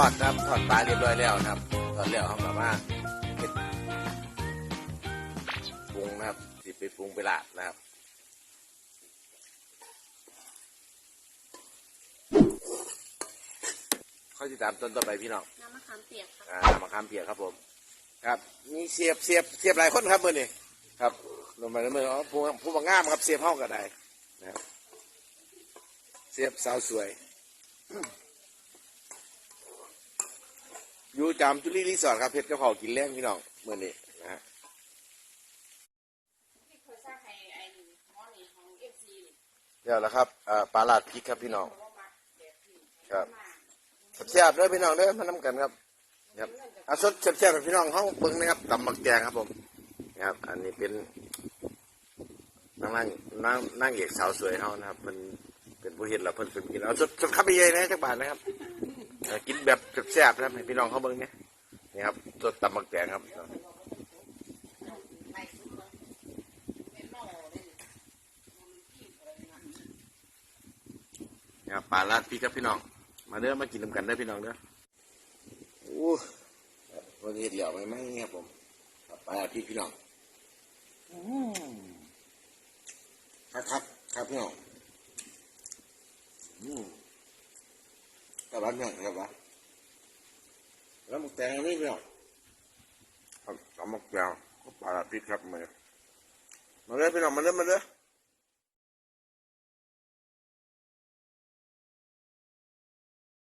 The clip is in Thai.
อดปลาเรียบร้อยแล้วนะครับตอนแล้วเขาแบบว่าเฮ็ดปรุงนะครับสิไปปรุงไปละนะครับข้อที่ตามต้นต่อไปพี่น้องน้ำมะขามเปียกค่ะอ่ามะขามเปียกครับผม ครับมีเสียบเสียบเสียบหลายคนครับมื่อนี้ครับลงมาแล้วมื่ออ๋อผู้ผู้บางงามครับเสียบห้องก็ได้นะครับเสียบสาวสวย อยู่จามจุลีรีสอร์ทครับเพชรกระเพรากินแรงพี่น้องเมื่อนี้นะฮะเดี๋ยวแล้วครับอ่าปลาลาดพริกครับพี่น้องเพราะว่ามักแบบที่ครับแซ่บๆเด้อพี่น้องเด้อมาน้ำกันครับครับอาสดแซ่บๆให้พี่น้องห้องเบิ้งนะครับตำหมักแกงครับผมนะครับ อันนี้เป็นนางนั่งนางนางเอกสาวสวยเขานะครับมันเป็นผู้เห็นแล้วเพิ่นเป็นกินเอาสดสดข้าวไปเยยนะจักบาทนะครับ กินแบบแซ่บๆนะครับให้พี่น้องเขาเบิ้งเนี่ยนี่ครับสดตำหมักแกงครับไปซุปเลยเป็นหม้อเลยมันขี้อะไรนะนี่ครับปลาลาดพริกครับพี่น้อง มาเด้อมากินน้ำกันเด้อพี่น้องเด้อโอ้ครับวันนี้เดี๋ยวไม่ไหมครับผมครับปลาลาดพริกพี่น้องครับครับครับพี่น้องอืมก ระบะเนี่ยกระบะแล้วมึกแตงนี่พี่น้องครับเอาหมึกแตงก็ปลาพิษครับมาเลยมาเลยไปหน่องมาเลยมาเลย